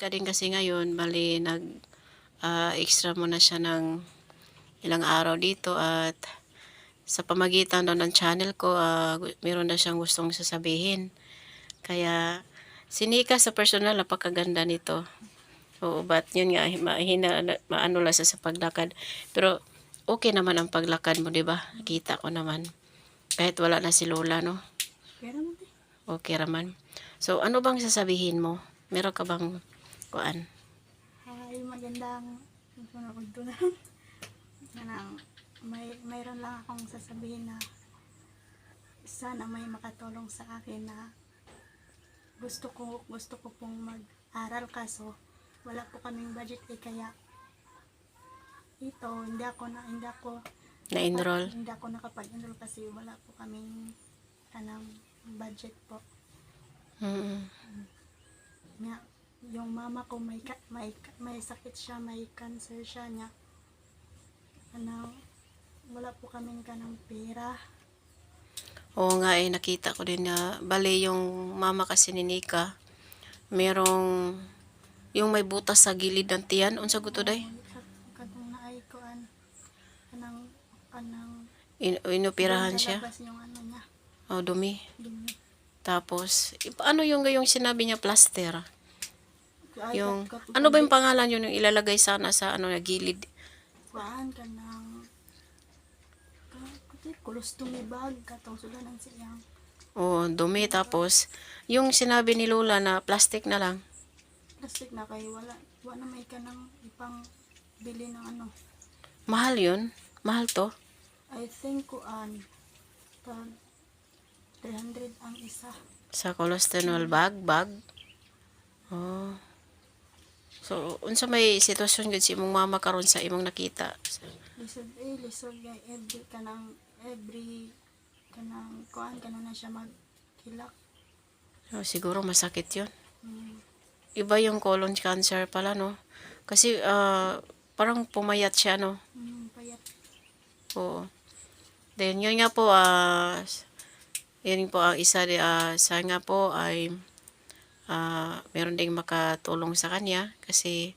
kading kasi ngayon, bali nag ah, extra muna siya ng ilang araw dito at sa pamagitan daw ng channel ko, gu- meron na siyang gustong sasabihin. Kaya, sinika sa personal, napakaganda nito. Oo, but yun nga, mahina, maano lang siya sa paglakad. Pero, okay naman ang paglakad mo, di ba? Kita ko naman. Kahit wala na si Lola, no? Okay raman. So, ano bang sasabihin mo? Meron ka bang kuan? Ay, magandang panood na. Ganang, may, mayroon lang akong sasabihin na sana may makatulong sa akin na gusto ko gusto ko pong mag-aral kaso wala po kaming budget eh kaya ito hindi ako na hindi ako Na-enroll? hindi ako nakapag-enroll kasi wala po kaming kanang budget po Mm. nga yung mama ko may may may sakit siya may cancer siya niya ano wala po kaming kanang pera Oo nga eh, nakita ko din na bali yung mama kasi ni Nika, merong yung may butas sa gilid ng tiyan. Unsa gusto day? katong naay ko an kanang kanang In, inoperahan siya. yung ano niya Oh, dumi. dumi. Tapos, paano yung yung sinabi niya plaster? Yung, ano ba yung pangalan yun yung ilalagay sana sa ano na gilid? kuan kanang kasi colostomy bag katong sulanan siyang Oh, dumi. Tapos, yung sinabi ni Lola na plastic na lang. plastic na kay wala wala may kanang ipang bili ng ano Mahal yun. Mahal to. I think kuan pag 300 ang isa. Sa cholesterol bag, bag. Oh. So, unsa may sitwasyon gud si imong mama karon sa imong nakita? Lisod eh, lisod kay every kanang every kanang kuan kana na siya magkilak. Oh, siguro masakit 'yon. Mm. Iba yung colon cancer pala, no? Kasi ah, parang pumayat siya, no? Mm, payat. Oo. Then, yun nga po, ah, yun po ang isa, di- ah, sa nga po ay ah, meron ding makatulong sa kanya kasi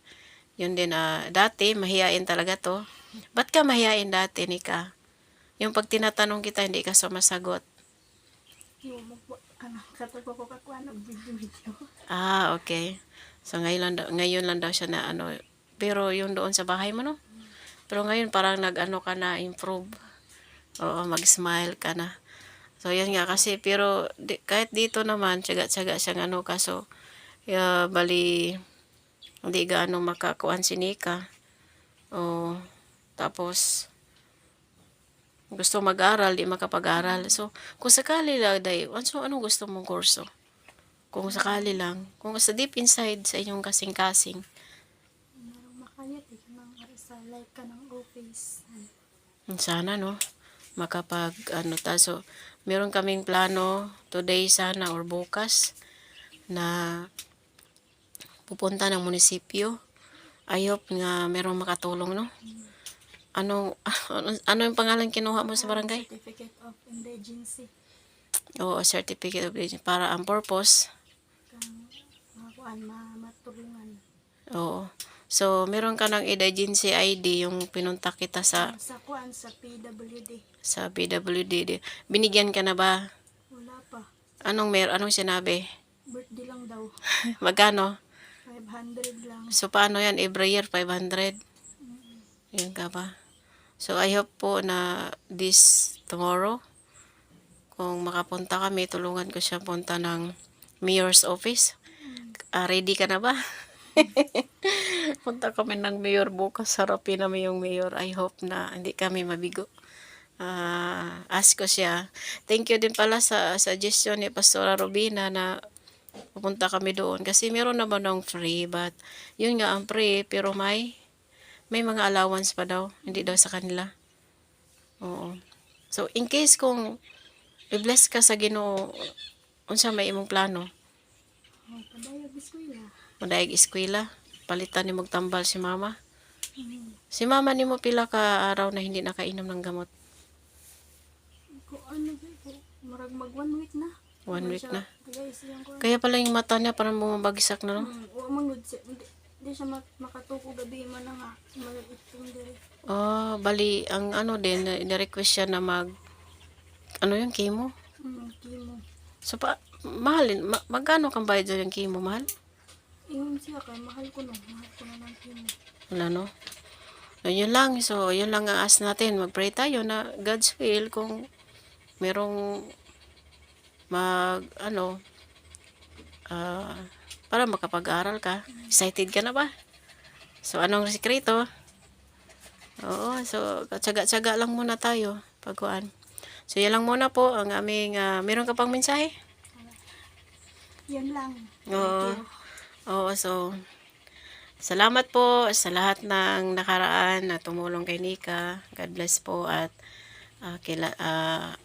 yun din, ah, dati, mahihain talaga to. Ba't ka mahihain dati, Nika? Yung pag tinatanong kita, hindi ka sumasagot. Video. Ah, okay. So, ngayon lang, daw- ngayon lang daw siya na ano, pero yung doon sa bahay mo, no? Pero ngayon parang nag-ano ka na, improve. Oo, mag-smile ka na. So, yan nga kasi, pero di, kahit dito naman, tsaga-tsaga siyang ano, kaso, ya, bali, hindi gaano makakuan si Nika. O, tapos, gusto mag-aral, di makapag-aral. So, kung sakali lang, day, so, anong gusto mong kurso? Kung sakali lang, kung sa deep inside sa inyong kasing-kasing, makayat ari sa life kanang office. sana no, makapag ano ta. So, meron kaming plano today sana or bukas na pupunta ng munisipyo. I hope nga merong makatulong no. Anong, ano, ano yung pangalan kinuha mo sa barangay? Certificate of indigency. Oo, certificate of origin. Para ang purpose, kuan ma matulungan. Oo. So, meron ka ng agency ID yung pinunta kita sa Sa kuan sa PWD. sa PWD. Binigyan ka na ba? Wala pa. Anong mer anong sinabi? Birthday lang daw. Magkano? 500 lang. So paano yan? Every year 500. Yun ka ba? So I hope po na this tomorrow kung makapunta kami, tulungan ko siya punta ng mayor's office. Ah, ready ka na ba? punta kami ng mayor bukas. Harapin namin yung mayor. I hope na hindi kami mabigo. Ah, ask ko siya. Thank you din pala sa suggestion ni Pastora Robina na pupunta kami doon. Kasi meron naman ng free, but yun nga ang free, pero may may mga allowance pa daw. Hindi daw sa kanila. Oo. So, in case kung i-bless ka sa ginoo, unsa may imong plano? Oh, padayag eskwela. Madayag eskwela, palitan ni magtambal si mama. Mm. Si mama ni mo pila ka araw na hindi nakainom ng gamot. Ko ano murag mag one week na. One week na. Kaya pala yung mata niya parang bumabagsak na, no? Hmm, wa man gud siya. Hindi, siya mak- makatuko gabi man na nga. Maliit yung diri. Oh, bali, ang ano din, na-request siya na mag, ano yung chemo? Hmm, chemo. So, pa, mahalin, ma, magkano kang bayad dyan yung chemo, mahal? Ingon siya kay mahal ko no. Mahal ko na ng chemo. Wala, no? So, yun lang. So, yun lang ang ask natin. Mag-pray tayo na God's will kung merong mag, ano, ah, para makapag-aral ka. Excited ka na ba? So, anong sikreto? Oo, so, tsaga-tsaga lang muna tayo. Pagkuan. So, yan lang muna po ang aming, ah, meron ka pang mensahe? Yan lang. Oo. Oo, so, salamat po sa lahat ng nakaraan na tumulong kay Nika. God bless po at ah, kila, ah,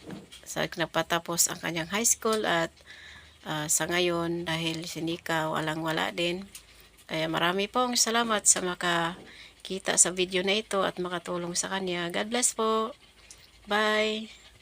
sa napatapos ang kanyang high school at ah, sa ngayon dahil si Nika walang wala din. Kaya marami pong salamat sa makakita sa video na ito at makatulong sa kanya. God bless po. Bye.